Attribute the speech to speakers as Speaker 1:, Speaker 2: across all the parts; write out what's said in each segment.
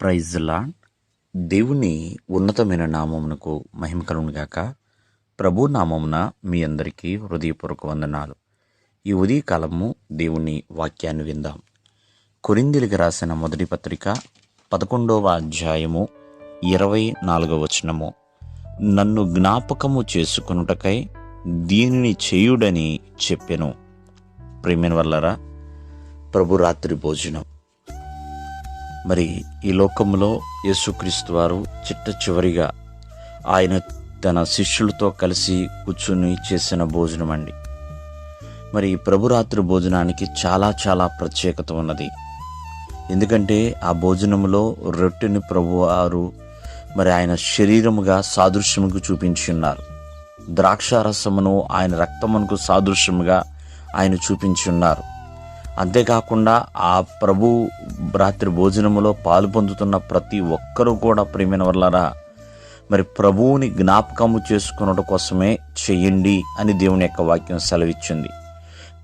Speaker 1: Praise దేవుని ఉన్నతమైన నామమునకు మహిమ కలుగునుగాక ప్రభు నామమున మీ అందరికీ హృదయపూర్వక వందనాలు. ఈ ఉదయకాలము దేవుని వాక్యాన్ని విందాం. కొరిందిలికి రాసిన మొదటి పత్రిక పదకొండవ అధ్యాయము ఇరవై నాలుగవ వచనము. నన్ను జ్ఞాపకము చేసుకొనుటకై దీనిని చేయుడని చెప్పెను. ప్రేమిన వల్లరా ప్రభు రాత్రి భోజనం. మరి ఈ లోకంలో యేసుక్రీస్తు వారు చిట్ట చివరిగా ఆయన తన శిష్యులతో కలిసి కూర్చుని చేసిన భోజనం అండి. మరి ఈ ప్రభురాత్రి భోజనానికి చాలా చాలా ప్రత్యేకత ఉన్నది. ఎందుకంటే ఆ భోజనంలో రొట్టెని ప్రభువారు మరి ఆయన శరీరముగా సాదృశ్యముకు చూపించి ఉన్నారు ద్రాక్షారసమును ఆయన రక్తమునకు సాదృశ్యముగా ఆయన చూపించి ఉన్నారు అంతేకాకుండా ఆ ప్రభు రాత్రి భోజనములో పాలు పొందుతున్న ప్రతి ఒక్కరూ కూడా ప్రేమైన వల్లరా మరి ప్రభువుని జ్ఞాపకము చేసుకున్నట కోసమే చెయ్యండి అని దేవుని యొక్క వాక్యం సెలవిచ్చింది.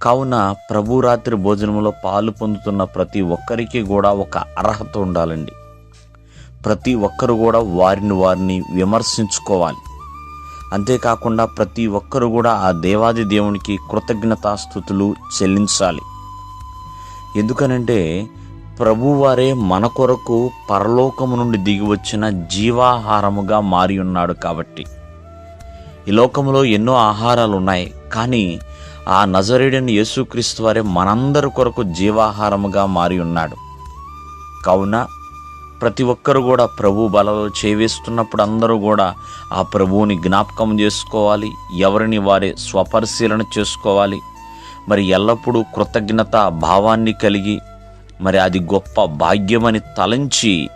Speaker 1: కావున ప్రభు రాత్రి భోజనంలో పాలు పొందుతున్న ప్రతి ఒక్కరికి కూడా ఒక అర్హత ఉండాలండి. ప్రతి ఒక్కరు కూడా వారిని వారిని విమర్శించుకోవాలి. అంతేకాకుండా ప్రతి ఒక్కరు కూడా ఆ దేవాది దేవునికి కృతజ్ఞతాస్థుతులు చెల్లించాలి. ఎందుకనంటే ప్రభువారే మన కొరకు పరలోకము నుండి దిగి వచ్చిన జీవాహారముగా మారి ఉన్నాడు కాబట్టి. ఈ లోకంలో ఎన్నో ఆహారాలు ఉన్నాయి కానీ ఆ నజరేయుడని యేసుక్రీస్తు వారే మనందరి కొరకు జీవాహారముగా మారి ఉన్నాడు. కావున ప్రతి ఒక్కరు కూడా ప్రభు బలలో చేవేస్తున్నప్పుడు అందరూ కూడా ఆ ప్రభువుని జ్ఞాపకం చేసుకోవాలి ఎవరిని వారే స్వపరిశీలన చేసుకోవాలి మరి ఎల్లప్పుడూ కృతజ్ఞత భావాన్ని కలిగి మరి అది గొప్ప భాగ్యమని తలంచి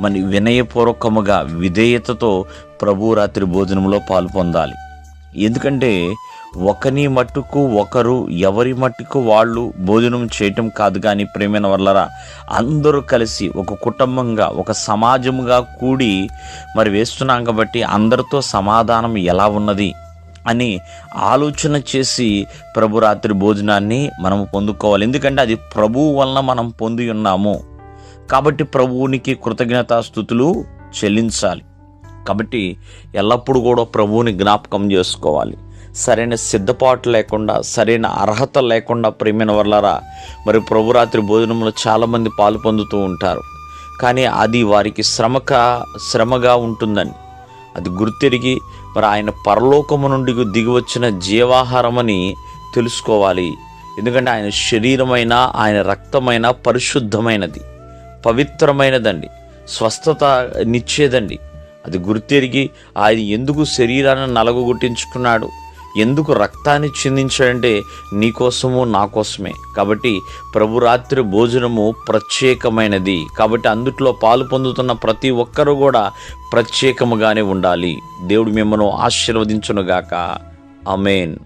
Speaker 1: మరి వినయపూర్వకముగా విధేయతతో ప్రభు రాత్రి భోజనంలో పాలు పొందాలి. ఎందుకంటే ఒకని మట్టుకు ఒకరు ఎవరి మట్టుకు వాళ్ళు భోజనం చేయటం కాదు కానీ ప్రేమైన వల్లరా అందరూ కలిసి ఒక కుటుంబంగా ఒక సమాజముగా కూడి మరి వేస్తున్నాం కాబట్టి అందరితో సమాధానం ఎలా ఉన్నది? అని ఆలోచన చేసి ప్రభు రాత్రి భోజనాన్ని మనం పొందుకోవాలి. ఎందుకంటే అది ప్రభువు వలన మనం పొంది ఉన్నాము. కాబట్టి ప్రభువునికి కృతజ్ఞతాస్థుతులు చెల్లించాలి. కాబట్టి ఎల్లప్పుడూ కూడా ప్రభువుని జ్ఞాపకం చేసుకోవాలి. సరైన సిద్ధపాటు లేకుండా సరైన అర్హత లేకుండా ప్రేమైన వల్లరా మరి ప్రభురాత్రి భోజనంలో చాలామంది పాలు పొందుతూ ఉంటారు. కానీ అది వారికి శ్రమక శ్రమగా ఉంటుందని అది గుర్తెరిగి మరి ఆయన పరలోకము నుండి దిగి వచ్చిన జీవాహారమని తెలుసుకోవాలి. ఎందుకంటే ఆయన శరీరమైన ఆయన రక్తమైన పరిశుద్ధమైనది పవిత్రమైనదండి స్వస్థత నిచ్చేదండి. అది గుర్తెరిగి ఆయన ఎందుకు శరీరాన్ని నలగొట్టించుకున్నాడు? ఎందుకు రక్తాన్ని చిందించాడంటే నీకోసము నా కోసమే. కాబట్టి ప్రభు రాత్రి భోజనము ప్రత్యేకమైనది. కాబట్టి అందుట్లో పాలు పొందుతున్న ప్రతి ఒక్కరూ కూడా ప్రత్యేకముగానే ఉండాలి. దేవుడు మిమ్మల్ని ఆశీర్వదించునుగాక. అమేన్